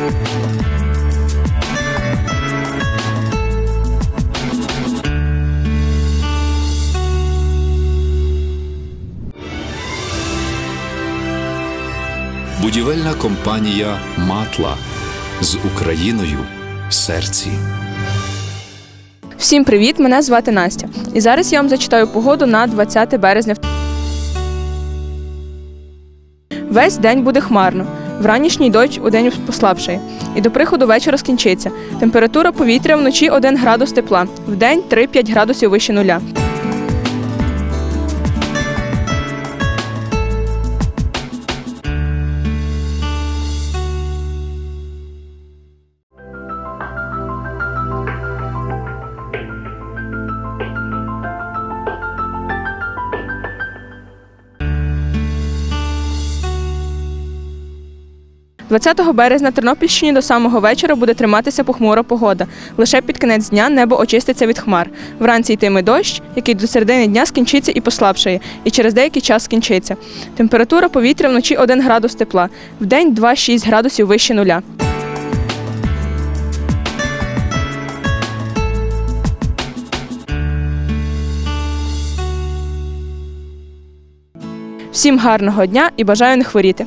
Будівельна компанія Матла з Україною в серці. Всім привіт! Мене звати Настя. І зараз я вам зачитаю погоду на 20 березня. Весь день буде хмарно. Вранішній дощ у день послабшає. І до приходу вечора скінчиться. Температура повітря вночі 1 градус тепла, в день 3-5 градусів вище нуля. – 20 березня Тернопільщині до самого вечора буде триматися похмура погода. Лише під кінець дня небо очиститься від хмар. Вранці йтиме дощ, який до середини дня скінчиться і послабшає, і через деякий час скінчиться. Температура повітря вночі 1 градус тепла, в день 2-6 градусів вище нуля. Всім гарного дня і бажаю не хворіти.